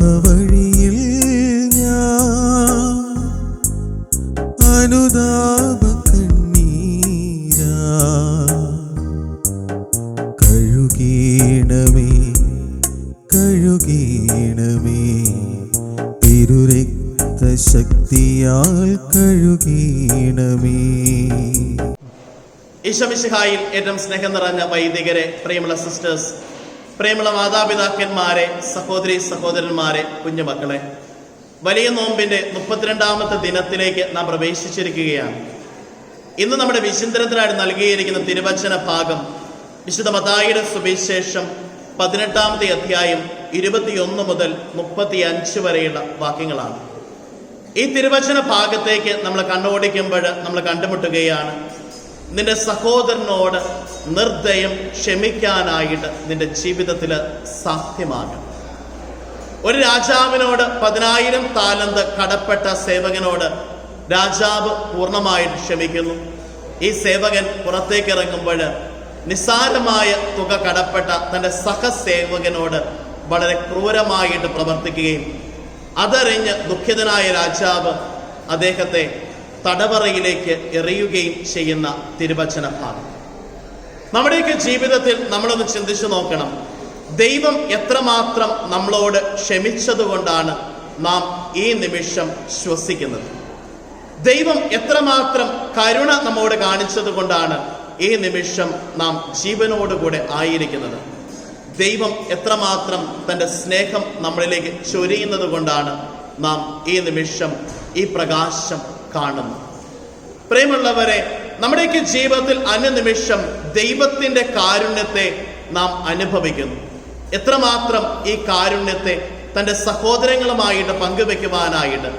പാപവഴിയിൽ ഞാൻ അനുതാപ കണ്ണീരാ. കഴുകീണമേ കഴുകീണമേ തിരുരക്തശക്തിയാൽ കഴുകീണമേ. ഈശമിശിഹായിൽ ഏറ്റവും സ്നേഹം നിറഞ്ഞ വൈദികരെ പ്രിയമുള്ള സിസ്റ്റേഴ്സ് പ്രിയമുള്ള മാതാപിതാക്കന്മാരെ സഹോദരി സഹോദരന്മാരെ കുഞ്ഞുമക്കളെ വലിയ നോമ്പിന്റെ മുപ്പത്തിരണ്ടാമത്തെ ദിനത്തിലേക്ക് നാം പ്രവേശിച്ചിരിക്കുകയാണ്. ഇന്ന് നമ്മുടെ വിചിന്തനത്തിനായിട്ട് നൽകിയിരിക്കുന്ന തിരുവചന ഭാഗം വിശുദ്ധ മതായിയുടെ സുവിശേഷം പതിനെട്ടാമത്തെ അധ്യായം ഇരുപത്തിയൊന്ന് മുതൽ മുപ്പത്തി അഞ്ച് വരെയുള്ള വാക്യങ്ങളാണ്. ഈ തിരുവചന ഭാഗത്തേക്ക് നമ്മൾ കണ്ണോടിക്കുമ്പോൾ നമ്മൾ കണ്ടുമുട്ടുകയാണ്. നിന്റെ സഹോദരനോട് നിർദ്ദയം ക്ഷമിക്കാനായിട്ട് നിന്റെ ജീവിതത്തിൽ സാധ്യമാകും ഒരു രാജാവിനോട് പതിനായിരം താലന്ത് കടപ്പെട്ട സേവകനോട് രാജാവ് പൂർണമായിട്ട് ക്ഷമിക്കുന്നു. ഈ സേവകൻ പുറത്തേക്ക് ഇറങ്ങുമ്പോൾ നിസ്സാരമായ തുക കടപ്പെട്ട തന്റെ സഹസേവകനോട് വളരെ ക്രൂരമായിട്ട് പ്രവർത്തിക്കുകയും അതറിഞ്ഞ് ദുഃഖിതനായ രാജാവ് അദ്ദേഹത്തെ തടവറയിലേക്ക് എറിയുകയും ചെയ്യുന്ന തിരുവചന ഭാഗം നമ്മുടെയൊക്കെ ജീവിതത്തിൽ നമ്മളൊന്ന് ചിന്തിച്ചു നോക്കണം. ദൈവം എത്രമാത്രം നമ്മളോട് ക്ഷമിച്ചതുകൊണ്ടാണ് നാം ഈ നിമിഷം ശ്വസിക്കുന്നത്. ദൈവം എത്രമാത്രം കരുണ നമ്മോട് കാണിച്ചതുകൊണ്ടാണ് ഈ നിമിഷം നാം ജീവനോടുകൂടെ ആയിരിക്കുന്നത്. ദൈവം എത്രമാത്രം തന്റെ സ്നേഹം നമ്മളിലേക്ക് ചൊരിയുന്നത് കൊണ്ടാണ് നാം ഈ നിമിഷം ഈ പ്രകാശം കാണുന്നത് പ്രിയമുള്ളവരെ നമ്മുടെയൊക്കെ ജീവിതത്തിൽ അനുനിമിഷം ദൈവത്തിന്റെ കാരുണ്യത്തെ നാം അനുഭവിക്കുന്നു. എത്രമാത്രം ഈ കാരുണ്യത്തെ തന്റെ സഹോദരങ്ങളുമായിട്ട് പങ്കുവെക്കുവാനായിട്ട്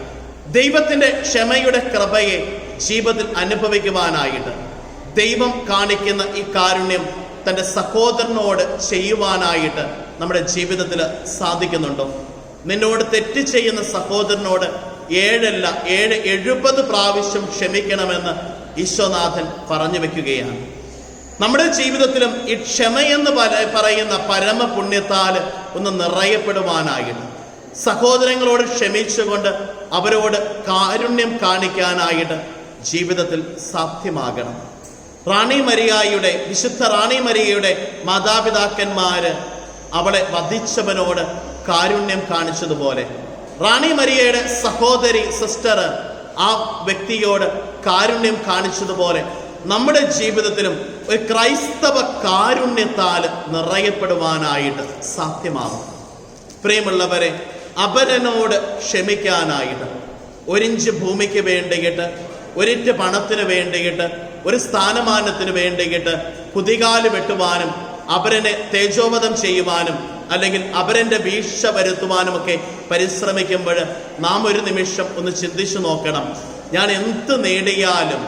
ദൈവത്തിന്റെ ക്ഷമയുടെ കൃപയെ ജീവിതത്തിൽ അനുഭവിക്കുവാനായിട്ട് ദൈവം കാണിക്കുന്ന ഈ കാരുണ്യം തന്റെ സഹോദരനോട് ചെയ്യുവാനായിട്ട് നമ്മുടെ ജീവിതത്തിൽ സാധിക്കുന്നുണ്ടോ? നിന്നോട് തെറ്റ് ചെയ്യുന്ന സഹോദരനോട് ഏഴല്ല ഏഴ് എഴുപത് പ്രാവശ്യം ക്ഷമിക്കണമെന്ന് ഈശ്വനാഥൻ പറഞ്ഞു വെക്കുകയാണ്. നമ്മുടെ ജീവിതത്തിലും ഈ ക്ഷമയെന്ന് പറയുന്ന പരമപുണ്യത്താൽ ഒന്ന് നിറയപ്പെടുവാനായിട്ട് സഹോദരങ്ങളോട് ക്ഷമിച്ചുകൊണ്ട് അവരോട് കാരുണ്യം കാണിക്കാനായിട്ട് ജീവിതത്തിൽ സാധ്യമാകണം. റാണി മരിയായിയുടെ വിശുദ്ധ റാണി മരിയയുടെ മാതാപിതാക്കന്മാര് അവളെ വധിച്ചവനോട് കാരുണ്യം കാണിച്ചതുപോലെ റാണി മരിയയുടെ സഹോദരി സിസ്റ്റർ ആ വ്യക്തിയോട് കാരുണ്യം കാണിച്ചതുപോലെ നമ്മുടെ ജീവിതത്തിലും ഒരു ക്രൈസ്തവ കാരുണ്യത്താൽ നിറയപ്പെടുവാനായിട്ട് സാധ്യമാകും. പ്രിയമുള്ളവരെ അപരനോട് ക്ഷമിക്കാനായിട്ട് ഒരിഞ്ച് ഭൂമിക്ക് വേണ്ടിയിട്ട് ഒരിറ്റ് പണത്തിന് വേണ്ടിയിട്ട് ഒരു സ്ഥാനമാനത്തിന് വേണ്ടിയിട്ട് കുതികാൽ വെട്ടുവാനും അപരനെ തേജോവധം ചെയ്യുവാനും അല്ലെങ്കിൽ അപരന്റെ വീഴ്ച വരുത്തുവാനും ഒക്കെ പരിശ്രമിക്കുമ്പോൾ നാം ഒരു നിമിഷം ഒന്ന് ചിന്തിച്ചു നോക്കണം. ഞാൻ എന്ത് നേടിയാലും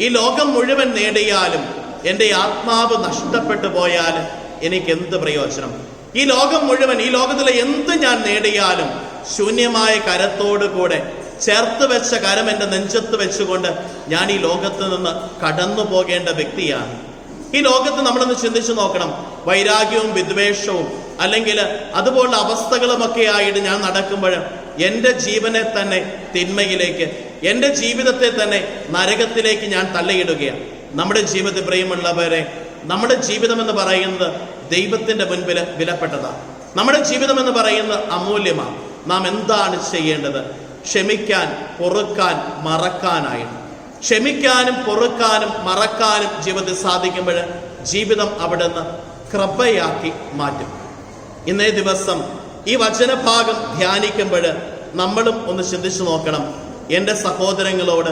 ഈ ലോകം മുഴുവൻ നേടിയാലും എന്റെ ആത്മാവ് നഷ്ടപ്പെട്ടു പോയാൽ എനിക്ക് എന്ത് പ്രയോജനം? ഈ ലോകം മുഴുവൻ ഈ ലോകത്തിലെ എന്ത് ഞാൻ നേടിയാലും ശൂന്യമായ കരത്തോടു കൂടെ ചേർത്ത് വെച്ച കരം എന്റെ നെഞ്ചത്ത് വെച്ചുകൊണ്ട് ഞാൻ ഈ ലോകത്ത് നിന്ന് കടന്നു പോകേണ്ട വ്യക്തിയാണ്. ഈ ലോകത്ത് നമ്മളൊന്ന് ചിന്തിച്ചു നോക്കണം. വൈരാഗ്യവും വിദ്വേഷവും അല്ലെങ്കിൽ അതുപോലുള്ള അവസ്ഥകളുമൊക്കെ ആയിട്ട് ഞാൻ നടക്കുമ്പോൾ എന്റെ ജീവനെ തന്നെ തിന്മയിലേക്ക് എന്റെ ജീവിതത്തെ തന്നെ നരകത്തിലേക്ക് ഞാൻ തള്ളിയിടുകയാണ്. നമ്മുടെ ജീവിതത്തിൽ പ്രിയമുള്ളവരെ നമ്മുടെ ജീവിതം എന്ന് പറയുന്നത് ദൈവത്തിന്റെ മുൻപിൽ വിലപ്പെട്ടതാണ്. നമ്മുടെ ജീവിതം എന്ന് പറയുന്നത് അമൂല്യമാണ്. നാം എന്താണ് ചെയ്യേണ്ടത്? ക്ഷമിക്കാൻ പൊറുക്കാൻ മറക്കാനായിട്ട്. ക്ഷമിക്കാനും പൊറുക്കാനും മറക്കാനും ജീവിതത്തിൽ സാധിക്കുമ്പോൾ ജീവിതം അവിടെ നിന്ന് കൃപയാക്കി മാറ്റും. ഇന്നേ ദിവസം ഈ വചനഭാഗം ധ്യാനിക്കുമ്പോൾ നമ്മളും ഒന്ന് ചിന്തിച്ചു നോക്കണം. എന്റെ സഹോദരങ്ങളോട്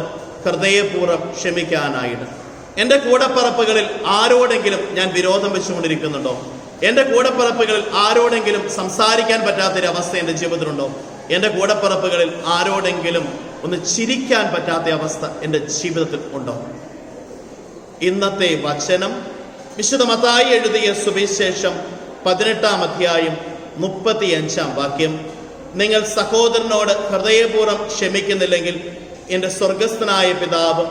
ഹൃദയപൂർവം ക്ഷമിക്കാനായിട്ട്. എന്റെ കൂടപ്പറപ്പുകളിൽ ആരോടെങ്കിലും ഞാൻ വിരോധം വെച്ചുകൊണ്ടിരിക്കുന്നുണ്ടോ? എന്റെ കൂടപ്പറപ്പുകളിൽ ആരോടെങ്കിലും സംസാരിക്കാൻ പറ്റാത്തൊരവസ്ഥ എന്റെ ജീവിതത്തിലുണ്ടോ? എന്റെ കൂടപ്പറപ്പുകളിൽ ആരോടെങ്കിലും ഒന്ന് ചിരിക്കാൻ പറ്റാത്ത അവസ്ഥ എന്റെ ജീവിതത്തിൽ ഉണ്ടോ? ഇന്നത്തെ വചനം വിശുദ്ധ മത്തായി എഴുതിയ സുവിശേഷം പതിനെട്ടാം അധ്യായം മുപ്പത്തിയഞ്ചാം വാക്യം. നിങ്ങൾ സഹോദരനോട് ഹൃദയപൂർവം ക്ഷമിക്കുന്നില്ലെങ്കിൽ എന്റെ സ്വർഗസ്ഥനായ പിതാവ്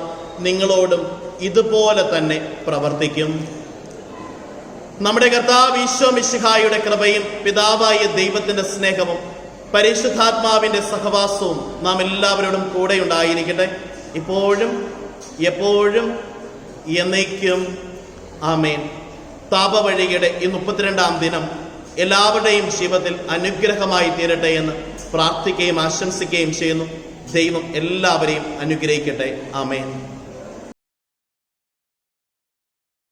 നിങ്ങളോടും ഇതുപോലെ തന്നെ പ്രവർത്തിക്കും. നമ്മുടെ കർത്താവ് ഈശോ മിശിഹായുടെ കൃപയും പിതാവായ ദൈവത്തിന്റെ സ്നേഹവും പരിശുദ്ധാത്മാവിന്റെ സഹവാസവും നാം എല്ലാവരോടും കൂടെ ഉണ്ടായിരിക്കട്ടെ. ഇപ്പോഴും എപ്പോഴും എന്നേക്കും ആമേൻ. താപവഴിയുടെ ഈ മുപ്പത്തിരണ്ടാം ദിനം എല്ലാവരുടെയും ജീവിതത്തിൽ അനുഗ്രഹമായി തീരട്ടെ എന്ന് പ്രാർത്ഥിക്കുകയും ആശംസിക്കുകയും ചെയ്യുന്നു. ദൈവം എല്ലാവരെയും അനുഗ്രഹിക്കട്ടെ. ആമേൻ.